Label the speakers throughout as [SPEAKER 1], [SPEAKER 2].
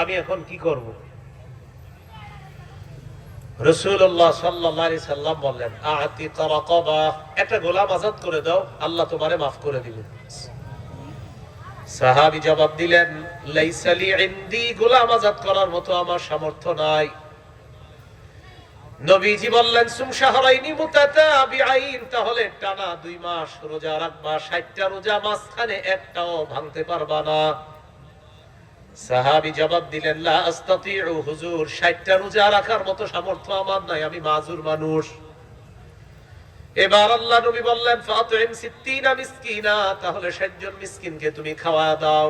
[SPEAKER 1] আমি এখন কি করব? রসুল্লাহ সাল্লাম বললেন একটা গোলাম আজাদ করে দাও, আল্লাহ তোমারে মাফ করে সাহাবী জবাব দিলেন গোলাম আজাদ করার মতো আমার সামর্থ্য নাই। নবীজি বললেন তাহলে টানা দুই মাস রোজা রাখবা 60টা রোজা মাঝখানে একটাও ভাঙতে পারবা না। সাহাবী জবাব দিলেন হুজুর 60টা রোজা রাখার মতো সামর্থ্য আমার নাই, আমি মাজুর মানুষ। এবার আল্লাহ নবী বললেন ফাতিম 60 মিসকিনা, তাহলে 60 জন মিসকিনকে তুমি খাওয়া দাও।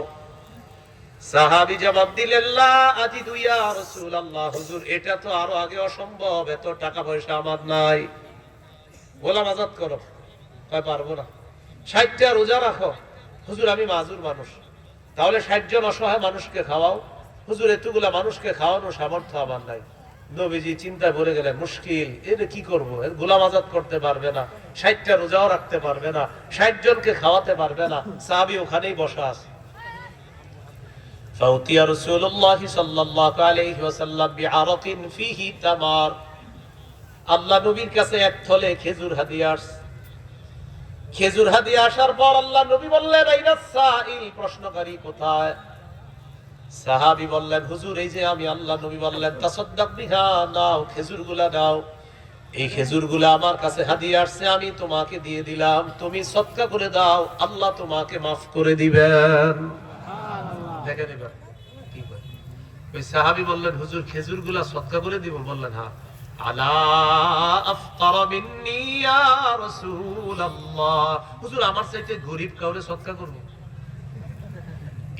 [SPEAKER 1] সাহাবী জবাব দিলেন, লা আজিদু ইয়া রাসূলুল্লাহ, হুজুর, এটা তো আরও আগে অসম্ভব, এত টাকা পয়সা আমার নাই। গোলাম আজাদ করো। পারব না। 60টা রোজা রাখো। হুজুর, আমি মাজুর মানুষ। তাহলে ষাট জন অসহায় মানুষকে খাওয়াও হুজুর এতগুলা মানুষকে খাওয়ানোর সামর্থ্য আমার নাই নবীজি চিন্তায় ভরে গেলেন মুশকিল এর কি করব এর গোলাম আজাদ করতে পারবে না ষাটটা রোজাও রাখতে পারবে না ষাট জনকে খাওয়াতে পারবে না সাহাবি ওখানেই বসা আছে فأتي رسول الله صلى الله عليه وسلم بعرق فيه تمر আল্লাহ নবীর কাছে এক থলে খেজুর হাদিয়া আসছে খেজুর হাদিয়া আসার পর আল্লাহ নবী বললেন আইনা সাইল প্রশ্নকারী কোথায়? সাহাবী বললেন হুজুর এই যে আমি আল্লাহ নবী বললেন তাসাদদাক বিহা নাও খেজুরগুলা নাও। এই খেজুরগুলা আমার কাছে হাদিয়া আসছে আমি তোমাকে দিয়ে দিলাম তুমি সদকা করে দাও আল্লাহ তোমাকে মাফ করে দিবেন। দেখে নিবেন ওই সাহাবী বললেন হুজুর খেজুরগুলা সদকা করে দিব? বললেন হ্যাঁ। আলা হুজুর আমার চাইতে গরিব কাউরে সদকা করব?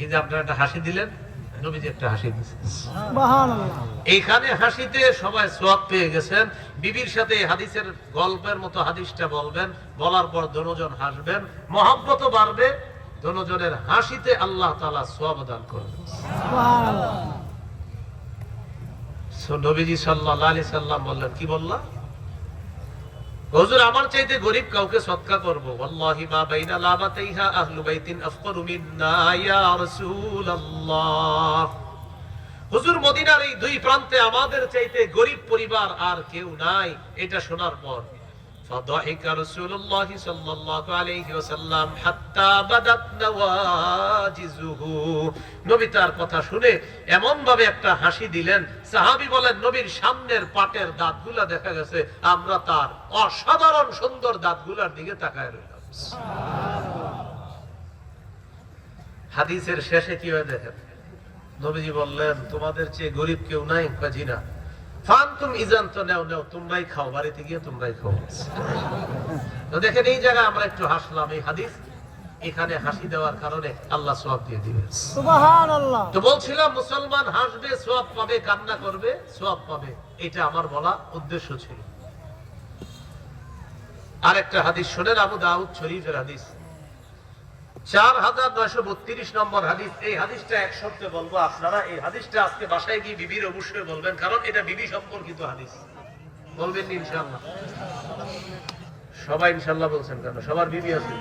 [SPEAKER 1] এই যে আপনারা একটা হাসি দিলেন নবীজি একটা হাসি এইখানে হাসিতে সবাই সোয়াব পেয়ে গেছেন। বিবির সাথে হাদিসের গল্পের মতো হাদিসটা বলবেন। বলার পর দনোজন হাসবেন মহাব্বত বাড়বে দনোজনের হাসিতে আল্লাহ তাআলা সোয়াব দান করবেন। নবীজি সাল্লাল্লাহু আলাইহি সাল্লাম বললেন কি বললা? হুজুর, আমার চাইতে গরিব কাউকে সৎকা করব। আল্লাহি মা বাইনা লাবাতাইহা আহলু বাইতিন আফকারু মিন্না ইয়া রাসূলুল্লাহ। হুজুর, মদিনার এই দুই প্রান্তে আমাদের চাইতে গরিব পরিবার আর কেউ নাই, এটা শোনার পর। فضحك رسول الله صلى الله عليه وسلم حتى بدت نواجزه নবী তার কথা শুনে এমন ভাবে একটা হাসি দিলেন সাহাবী বলেন নবীর সামনের পাটের দাঁতগুলা দেখা গেছে আমরা তার অসাধারণ সুন্দর দাঁতগুলার দিকে তাকায় রইলাম হাদিসের শেষে কি হয় দেখেন নবীজি বললেন তোমাদের চেয়ে গরিব কেউ নাই কাজি না ফান তুমি ইজান তো নেও নেও তোমরাই খাও বাড়িতে গিয়ে তোমরাই খাও। তো দেখেন এই জায়গায় আমরা একটু হাসলাম এই হাদিস। এখানে হাসি দেওয়ার কারণে আল্লাহ দিয়ে দিবেন তো বলছিলাম মুসলমান হাসবে সওয়াব পাবে কান্না করবে সওয়াব পাবে। এটা আমার বলা উদ্দেশ্য ছিল। আরেকটা হাদিস শোনেন আবু দাউদ শরীফের হাদিস। চার হাজার নয়শো বত্রিশ নম্বর হাদিস। এই হাদিসটা এক শব্দে বলব আপনারা। এই হাদিসটা আজকে বাসায় গিয়ে বিবির অবশ্যই বলবেন, কারণ এটা বিবি সম্পর্কিত হাদিস। বলবেন ইনশাল্লাহ সবাই ইনশাল্লাহ বলছেন কেন? সবার বিবি আছে।